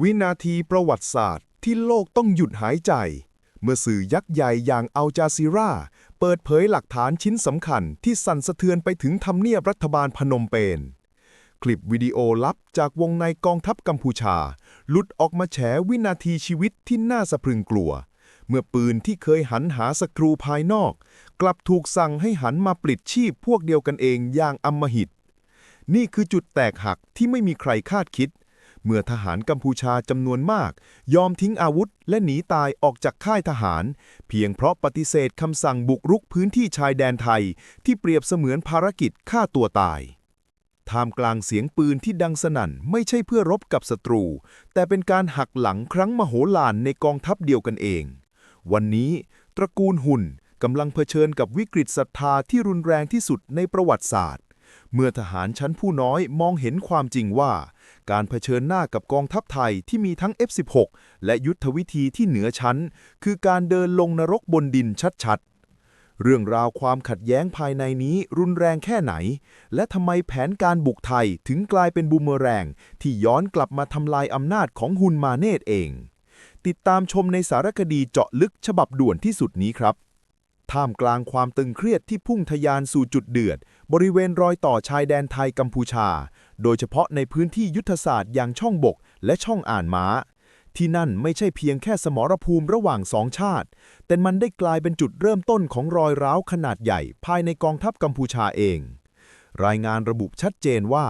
วินาทีประวัติศาสตร์ที่โลกต้องหยุดหายใจ เมื่อสื่อยักษ์ใหญ่อย่างอัลจาซีราเปิดเผยหลักฐานชิ้นสำคัญที่สั่นสะเทือนไปถึงทำเนียบรัฐบาลพนมเปญคลิปวิดีโอลับจากวงในกองทัพกัมพูชา หลุดออกมาแฉวินาทีชีวิตที่น่าสะพรึงกลัว เมื่อปืนที่เคยหันหาศัตรูภายนอก กลับถูกสั่งให้หันมาปลิดชีพพวกเดียวกันเองอย่างอำมหิต นี่คือจุดแตกหักที่ไม่มีใครคาดคิด เมื่อทหารกัมพูชาจำนวนมาก ยอมทิ้งอาวุธและหนีตายออกจากค่ายทหาร เพียงเพราะปฏิเสธคำสั่งบุกรุกพื้นที่ชายแดนไทย ที่เปรียบเสมือนภารกิจฆ่าตัวตาย ท่ามกลางเสียงปืนที่ดังสนั่นไม่ใช่เพื่อรบกับศัตรู แต่เป็นการหักหลังครั้งมโหฬารในกองทัพเดียวกันเอง วันนี้ ตระกูลหุ่นกำลังเผชิญกับวิกฤตศรัทธาที่รุนแรงที่สุดในประวัติศาสตร์ เมื่อทหารชั้นผู้น้อยมองเห็นความจริงว่า การเผชิญหน้ากับกองทัพไทยที่มีทั้ง F16 และยุทธวิธีที่เหนือชั้น คือการเดินลงนรกบนดินชัดๆ เรื่องราวความขัดแย้งภายในนี้รุนแรงแค่ไหน และทำไมแผนการบุกไทยถึงกลายเป็นบูมเมอแรง ที่ย้อนกลับมาทำลายอำนาจของฮุนมาเนตเอง ติดตามชมในสารคดีเจาะลึกฉบับด่วนที่สุดนี้ครับท่ามกลางความตึงเครียดที่พุ่งทะยานสู่จุดเดือด บริเวณรอยต่อชายแดนไทยกัมพูชา โดยเฉพาะในพื้นที่ยุทธศาสตร์อย่างช่องบกและช่องอ่านม้า ที่นั่นไม่ใช่เพียงแค่สมรภูมิระหว่างสองชาติ แต่มันได้กลายเป็นจุดเริ่มต้นของรอยร้าวขนาดใหญ่ภายในกองทัพกัมพูชาเอง รายงานระบุชัดเจนว่า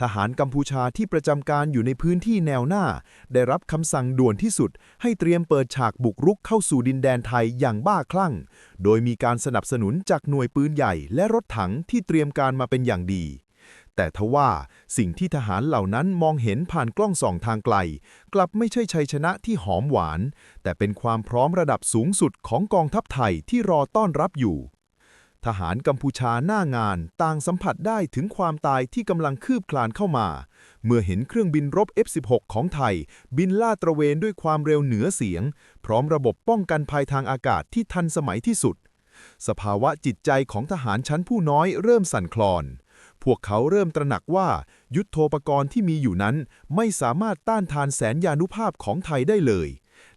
ทหารกัมพูชาที่ประจำการอยู่ในพื้นที่แนวหน้า ได้รับคำสั่งด่วนที่สุด ให้เตรียมเปิดฉากบุกรุกเข้าสู่ดินแดนไทยอย่างบ้าคลั่ง โดยมีการสนับสนุนจากหน่วยปืนใหญ่และรถถังที่เตรียมการมาเป็นอย่างดี แต่ทว่าสิ่งที่ทหารเหล่านั้นมองเห็นผ่านกล้องส่องทางไกล กลับไม่ใช่ชัยชนะที่หอมหวาน แต่เป็นความพร้อมระดับสูงสุดของกองทัพไทยที่รอต้อนรับอยู่ ทหารกัมพูชาหน้างานต่างสัมผัสได้ถึงความตายที่กำลังคืบคลานเข้ามา เมื่อเห็นเครื่องบินรบ F16 ของไทย บินลาดตระเวนด้วยความเร็วเหนือเสียง พร้อมระบบป้องกันภัยทางอากาศที่ทันสมัยที่สุด สภาวะจิตใจของทหารชั้นผู้น้อยเริ่มสั่นคลอน พวกเขาเริ่มตระหนักว่า ยุทโธปกรณ์ที่มีอยู่นั้น ไม่สามารถต้านทานแสนยานุภาพของไทยได้เลย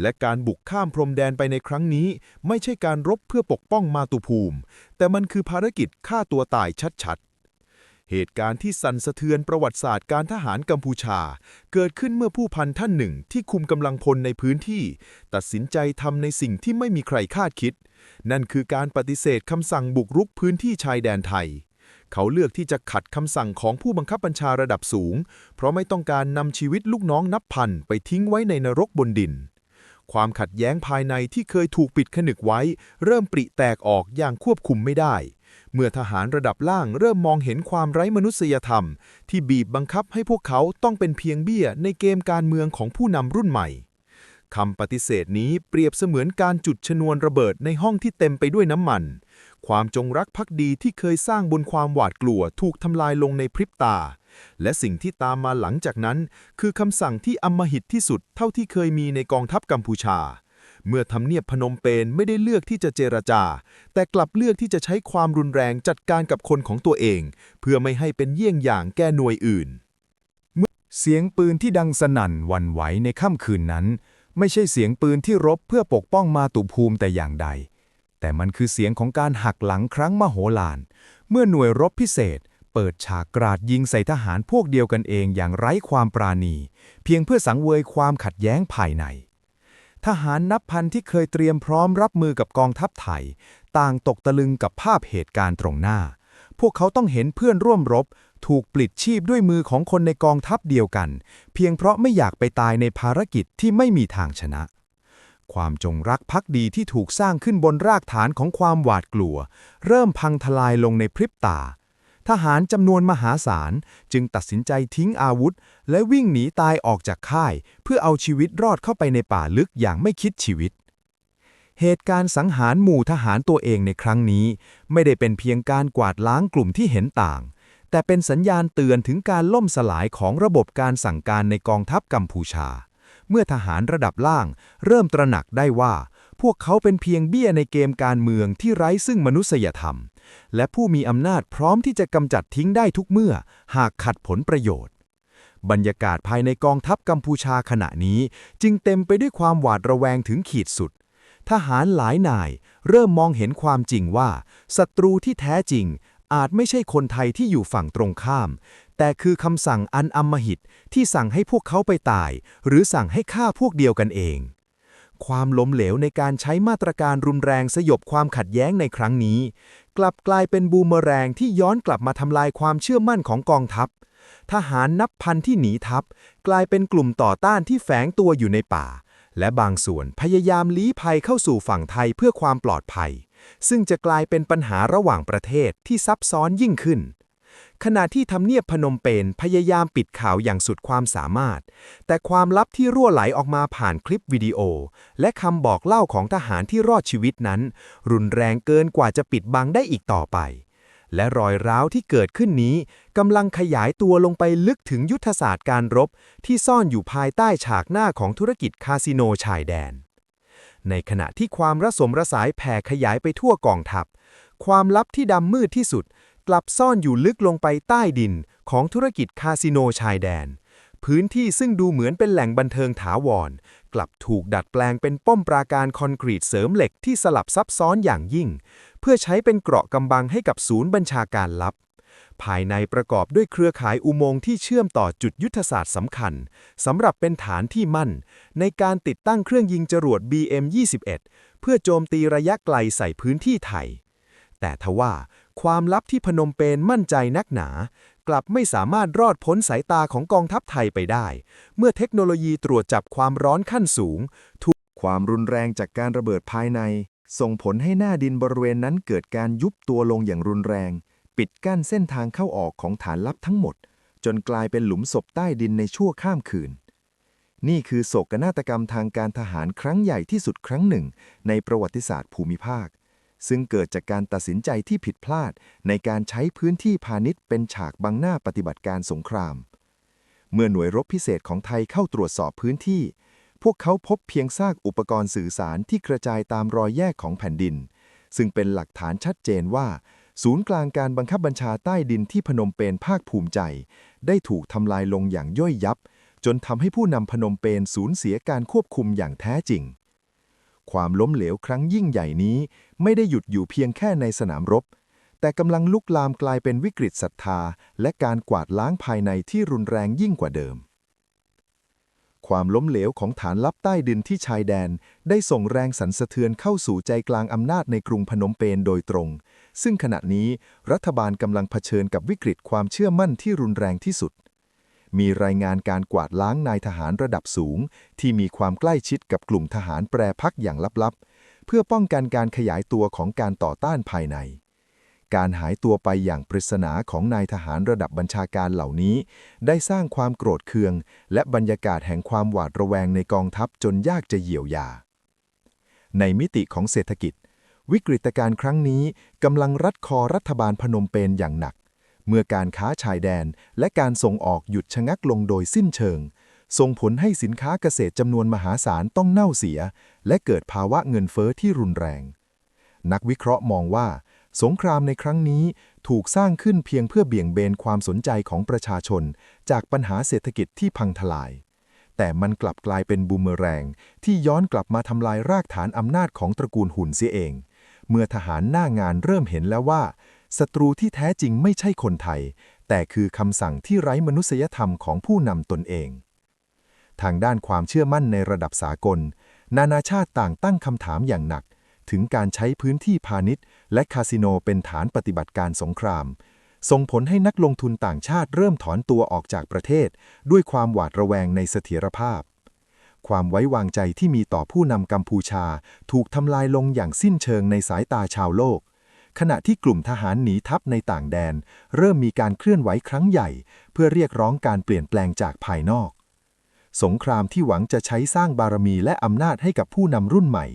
และการบุกข้ามพรมแดนไปในครั้งนี้ ไม่ใช่การรบเพื่อปกป้องมาตุภูมิ แต่มันคือภารกิจฆ่าตัวตายชัดๆเหตุการณ์ที่สั่นสะเทือนประวัติศาสตร์การทหารกัมพูชา เกิดขึ้นเมื่อผู้พันท่านหนึ่งที่คุมกำลังพลในพื้นที่ ตัดสินใจทำในสิ่งที่ไม่มีใครคาดคิด นั่นคือการปฏิเสธคำสั่งบุกรุกพื้นที่ชายแดนไทย เขาเลือกที่จะขัดคำสั่งของผู้บังคับบัญชาระดับสูง เพราะไม่ต้องการนำชีวิตลูกน้องนับพันไปทิ้งไว้ในนรกบนดิน ความขัดแย้งภายในที่เคยถูกปิดขนึกไว้ เริ่มปริแตกออกอย่างควบคุมไม่ได้ เมื่อทหารระดับล่างเริ่มมองเห็นความไร้มนุษยธรรม ที่บีบบังคับให้พวกเขาต้องเป็นเพียงเบี้ยในเกมการเมืองของผู้นำรุ่นใหม่คำปฏิเสธนี้เปรียบเสมือนการจุดชนวนระเบิดในห้องที่เต็มไปด้วยน้ำมัน ความจงรักภักดีที่เคยสร้างบนความหวาดกลัวถูกทำลายลงในพริบตา และสิ่งที่ตามมาหลังจากนั้น คือคำสั่งที่อำมหิตที่สุดเท่าที่เคยมีในกองทัพกัมพูชา เมื่อทำเนียบพนมเปญไม่ได้เลือกที่จะเจรจา แต่กลับเลือกที่จะใช้ความรุนแรงจัดการกับคนของตัวเอง เพื่อไม่ให้เป็นเยี่ยงอย่างแก่หน่วยอื่น เสียงปืนที่ดังสนั่นวันไหวในค่ำคืนนั้น ไม่ใช่เสียงปืนที่รบเพื่อปกป้องมาตุภูมิแต่อย่างใดแต่มันคือเสียงของการหักหลังครั้งมโหฬาร เมื่อหน่วยรบพิเศษ เปิดฉากกราดยิงใส่ทหารพวกเดียวกันเองอย่างไร้ความปราณี เพียงเพื่อสังเวยความขัดแย้งภายใน ทหารนับพันที่เคยเตรียมพร้อมรับมือกับกองทัพไทย ต่างตกตะลึงกับภาพเหตุการณ์ตรงหน้า พวกเขาต้องเห็นเพื่อนร่วมรบ ถูกปลิดชีพด้วยมือของคนในกองทัพเดียวกัน เพียงเพราะไม่อยากไปตายในภารกิจที่ไม่มีทางชนะความจงรักภักดีที่ถูกสร้างขึ้นบนรากฐานของความหวาดกลัว เริ่มพังทลายลงในพริบตา ทหารจำนวนมหาศาลจึงตัดสินใจทิ้งอาวุธ และวิ่งหนีตายออกจากค่าย เพื่อเอาชีวิตรอดเข้าไปในป่าลึกอย่างไม่คิดชีวิต เหตุการณ์สังหารหมู่ทหารตัวเองในครั้งนี้ ไม่ได้เป็นเพียงการกวาดล้างกลุ่มที่เห็นต่าง แต่เป็นสัญญาณเตือนถึงการล่มสลายของระบบการสั่งการในกองทัพกัมพูชา เมื่อทหารระดับล่าง เริ่มตระหนักได้ว่า พวกเขาเป็นเพียงเบี้ยในเกมการเมืองที่ไร้ซึ่งมนุษยธรรม และผู้มีอำนาจพร้อมที่จะกำจัดทิ้งได้ทุกเมื่อ หากขัดผลประโยชน์ บรรยากาศภายในกองทัพกัมพูชาขณะนี้ จึงเต็มไปด้วยความหวาดระแวงถึงขีดสุด ทหารหลายนาย เริ่มมองเห็นความจริงว่าศัตรูที่แท้จริง อาจไม่ใช่คนไทยที่อยู่ฝั่งตรงข้าม แต่คือคำสั่งอันอำมหิตที่สั่งให้พวกเขาไปตาย หรือสั่งให้ฆ่าพวกเดียวกันเองความล้มเหลวในการใช้มาตรการรุนแรงสยบความขัดแย้งในครั้งนี้ กลับกลายเป็นบูมเมอแรงที่ย้อนกลับมาทำลายความเชื่อมั่นของกองทัพ ทหารนับพันที่หนีทัพ กลายเป็นกลุ่มต่อต้านที่แฝงตัวอยู่ในป่า และบางส่วนพยายามลี้ภัยเข้าสู่ฝั่งไทยเพื่อความปลอดภัย ซึ่งจะกลายเป็นปัญหาระหว่างประเทศที่ซับซ้อนยิ่งขึ้น ขณะที่ทำเนียบพนมเปญพยายามปิดข่าวอย่างสุดความสามารถ แต่ความลับที่รั่วไหลออกมาผ่านคลิปวิดีโอ และคำบอกเล่าของทหารที่รอดชีวิตนั้น รุนแรงเกินกว่าจะปิดบังได้อีกต่อไป และรอยร้าวที่เกิดขึ้นนี้กำลังขยายตัวลงไปลึกถึงยุทธศาสตร์การรบ ที่ซ่อนอยู่ภายใต้ฉากหน้าของธุรกิจคาสิโนชายแดน ในขณะที่ความระสมระสายแผ่ขยายไปทั่วกองทัพความลับที่ดำมืดที่สุด กลับซ่อนอยู่ลึกลงไปใต้ดินของธุรกิจคาสิโนชายแดน พื้นที่ซึ่งดูเหมือนเป็นแหล่งบันเทิงถาวร กลับถูกดัดแปลงเป็นป้อมปราการคอนกรีตเสริมเหล็กที่สลับซับซ้อนอย่างยิ่ง เพื่อใช้เป็นเกราะกำบังให้กับศูนย์บัญชาการลับ ภายในประกอบด้วยเครือข่ายอุโมงค์ที่เชื่อมต่อจุดยุทธศาสตร์สำคัญสำหรับเป็นฐานที่มั่น ในการติดตั้งเครื่องยิงจรวด BM-21 เพื่อโจมตีระยะไกลใส่พื้นที่ไทยแต่ทว่า ความลับที่พนมเปญมั่นใจนักหนา กลับไม่สามารถรอดพ้นสายตาของกองทัพไทยไปได้ เมื่อเทคโนโลยีตรวจจับความร้อนขั้นสูงถูกความรุนแรงจากการระเบิดภายใน ส่งผลให้หน้าดินบริเวณนั้นเกิดการยุบตัวลงอย่างรุนแรง ปิดกั้นเส้นทางเข้าออกของฐานลับทั้งหมด จนกลายเป็นหลุมศพใต้ดินในชั่วข้ามคืนนี่คือโศกนาฏกรรมทางการทหารครั้งใหญ่ที่สุดครั้งหนึ่ง ในประวัติศาสตร์ภูมิภาค ซึ่งเกิดจากการตัดสินใจที่ผิดพลาด ในการใช้พื้นที่พาณิชย์เป็นฉากบังหน้าปฏิบัติการสงคราม เมื่อหน่วยรบพิเศษของไทยเข้าตรวจสอบพื้นที่ พวกเขาพบเพียงซากอุปกรณ์สื่อสารที่กระจายตามรอยแยกของแผ่นดิน ซึ่งเป็นหลักฐานชัดเจนว่า ศูนย์กลางการบังคับบัญชาใต้ดินที่พนมเปญภาคภูมิใจ ได้ถูกทำลายลงอย่างย่อยยับ จนทำให้ผู้นำพนมเปญสูญเสียการควบคุมอย่างแท้จริง ความล้มเหลวครั้งยิ่งใหญ่นี้ ไม่ได้หยุดอยู่เพียงแค่ในสนามรบ แต่กำลังลุกลามกลายเป็นวิกฤตศรัทธา และการกวาดล้างภายในที่รุนแรงยิ่งกว่าเดิม ความล้มเหลวของฐานลับใต้ดินที่ชายแดน ได้ส่งแรงสั่นสะเทือนเข้าสู่ใจกลางอำนาจในกรุงพนมเปญโดยตรง ซึ่งขณะนี้รัฐบาลกำลังเผชิญกับวิกฤตความเชื่อมั่นที่รุนแรงที่สุด มีรายงานการกวาดล้างนายทหารระดับสูง ที่มีความใกล้ชิดกับกลุ่มทหารแปรพักอย่างลับๆ เพื่อป้องกันการขยายตัวของการต่อต้านภายใน การหายตัวไปอย่างปริศนาของนายทหารระดับบัญชาการเหล่านี้ ได้สร้างความโกรธเคือง และบรรยากาศแห่งความหวาดระแวงในกองทัพจนยากจะเยียวยา ในมิติของเศรษฐกิจ วิกฤตการณ์ครั้งนี้กำลังรัดคอรัฐบาลพนมเปญอย่างหนัก เมื่อการค้าชายแดนและการส่งออกหยุดชะงักลงโดยสิ้นเชิง ส่งผลให้สินค้าเกษตรจำนวนมหาศาลต้องเน่าเสีย และเกิดภาวะเงินเฟ้อที่รุนแรง นักวิเคราะห์มองว่า สงครามในครั้งนี้ถูกสร้างขึ้นเพียงเพื่อเบี่ยงเบนความสนใจของประชาชน จากปัญหาเศรษฐกิจที่พังทลาย แต่มันกลับกลายเป็นบูมเมอแรง ที่ย้อนกลับมาทำลายรากฐานอำนาจของตระกูลหุ่นเสียเอง เมื่อทหารหน้างานเริ่มเห็นแล้วว่า ศัตรูที่แท้จริงไม่ใช่คนไทย แต่คือคำสั่งที่ไร้มนุษยธรรมของผู้นำตนเอง ทางด้านความเชื่อมั่นในระดับสากล นานาชาติต่างตั้งคำถามอย่างหนัก ถึงการใช้พื้นที่พาณิชย์ และคาสิโนเป็นฐานปฏิบัติการสงคราม ส่งผลให้นักลงทุนต่างชาติเริ่มถอนตัวออกจากประเทศ ด้วยความหวาดระแวงในเสถียรภาพความไว้วางใจที่มีต่อผู้นำกัมพูชา ถูกทำลายลงอย่างสิ้นเชิงในสายตาชาวโลก ขณะที่กลุ่มทหารหนีทัพในต่างแดน เริ่มมีการเคลื่อนไหวครั้งใหญ่ เพื่อเรียกร้องการเปลี่ยนแปลงจากภายนอก สงครามที่หวังจะใช้สร้างบารมีและอำนาจให้กับผู้นำรุ่นใหม่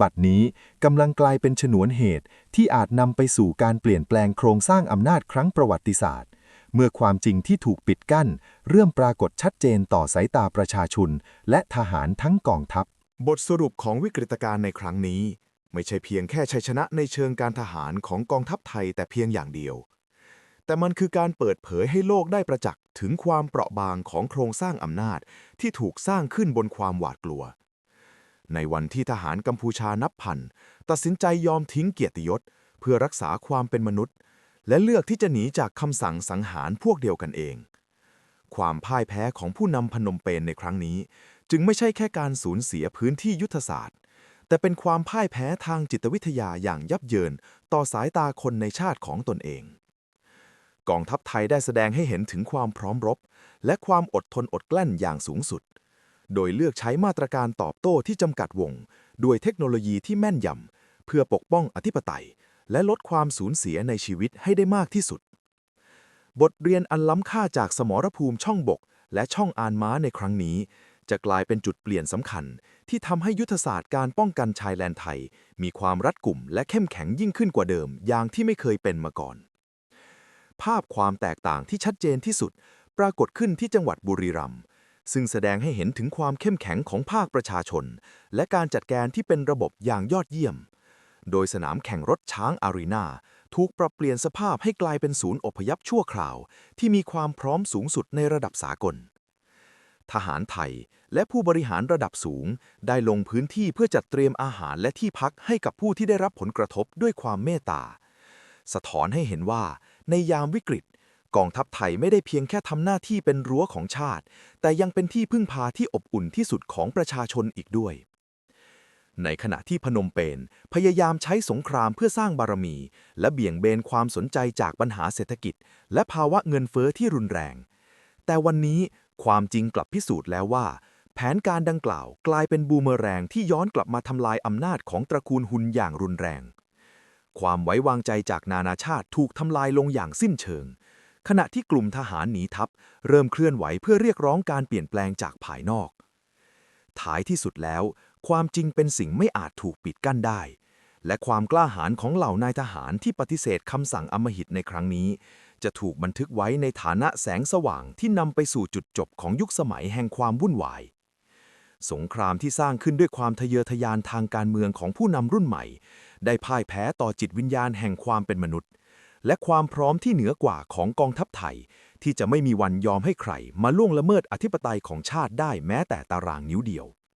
บัดนี้กำลังกลายเป็นฉนวนเหตุที่อาจนำไปสู่การเปลี่ยนแปลงโครงสร้างอำนาจครั้งประวัติศาสตร์ เมื่อความจริงที่ถูกปิดกั้น เริ่มปรากฏชัดเจนต่อสายตาประชาชน และทหารทั้งกองทัพ บทสรุปของวิกฤตการณ์ในครั้งนี้ ไม่ใช่เพียงแค่ชัยชนะในเชิงการทหารของกองทัพไทยแต่เพียงอย่างเดียว แต่มันคือการเปิดเผยให้โลกได้ประจักษ์ถึงความเปราะบางของโครงสร้างอำนาจที่ถูกสร้างขึ้นบนความหวาดกลัว ในวันที่ทหารกัมพูชานับพันตัดสินใจยอมทิ้งเกียรติยศ เพื่อรักษาความเป็นมนุษย์ และเลือกที่จะหนีจากคำสั่งสังหารพวกเดียวกันเอง ความพ่ายแพ้ของผู้นำพนมเปญในครั้งนี้ จึงไม่ใช่แค่การสูญเสียพื้นที่ยุทธศาสตร์ แต่เป็นความพ่ายแพ้ทางจิตวิทยาอย่างยับเยิน ต่อสายตาคนในชาติของตนเอง กองทัพไทยได้แสดงให้เห็นถึงความพร้อมรบ และความอดทนอดกลั้นอย่างสูงสุด โดยเลือกใช้มาตรการตอบโต้ที่จำกัดวง ด้วยเทคโนโลยีที่แม่นยำเพื่อปกป้องอธิปไตย และลดความสูญเสียในชีวิตให้ได้มากที่สุด บทเรียนอันล้ำค่าจากสมรภูมิช่องบก และช่องอานม้าในครั้งนี้ จะกลายเป็นจุดเปลี่ยนสำคัญ ที่ทำให้ยุทธศาสตร์การป้องกันชายแดนไทย มีความรัดกุมและเข้มแข็งยิ่งขึ้นกว่าเดิม อย่างที่ไม่เคยเป็นมาก่อน ภาพความแตกต่างที่ชัดเจนที่สุด ปรากฏขึ้นที่จังหวัดบุรีรัมย์ซึ่งแสดงให้เห็นถึงความเข้มแข็งของภาคประชาชน และการจัดการที่เป็นระบบอย่างยอดเยี่ยม โดยสนามแข่งรถช้างอารีนาถูกปรับเปลี่ยนสภาพให้กลายเป็นศูนย์อพยพชั่วคราว ที่มีความพร้อมสูงสุดในระดับสากล ทหารไทย และผู้บริหารระดับสูง ได้ลงพื้นที่เพื่อจัดเตรียมอาหารและที่พักให้กับผู้ที่ได้รับผลกระทบด้วยความเมตตา สะท้อนให้เห็นว่า ในยามวิกฤต กองทัพไทยไม่ได้เพียงแค่ทำหน้าที่เป็นรั้วของชาติ แต่ยังเป็นที่พึ่งพาที่อบอุ่นที่สุดของประชาชนอีกด้วยในขณะที่พนมเปญพยายามใช้สงครามเพื่อสร้างบารมี และเบี่ยงเบนความสนใจจากปัญหาเศรษฐกิจ และภาวะเงินเฟ้อที่รุนแรง แต่วันนี้ ความจริงกลับพิสูจน์แล้วว่า แผนการดังกล่าวกลายเป็นบูมเมอแรงที่ย้อนกลับมาทำลายอำนาจของตระกูลหุนอย่างรุนแรง ความไว้วางใจจากนานาชาติถูกทำลายลงอย่างสิ้นเชิง ขณะที่กลุ่มทหารหนีทัพ เริ่มเคลื่อนไหวเพื่อเรียกร้องการเปลี่ยนแปลงจากภายนอก ท้ายที่สุดแล้ว ความจริงเป็นสิ่งไม่อาจถูกปิดกั้นได้ และความกล้าหาญของเหล่านายทหารที่ปฏิเสธคำสั่งอำมหิตในครั้งนี้ จะถูกบันทึกไว้ในฐานะแสงสว่างที่นำไปสู่จุดจบของยุคสมัยแห่งความวุ่นวาย สงครามที่สร้างขึ้นด้วยความทะเยอทะยานทางการเมืองของผู้นำรุ่นใหม่ ได้พ่ายแพ้ต่อจิตวิญญาณแห่งความเป็นมนุษย์ และความพร้อมที่เหนือกว่าของกองทัพไทย ที่จะไม่มีวันยอมให้ใคร มาล่วงละเมิดอธิปไตยของชาติได้แม้แต่ตารางนิ้วเดียว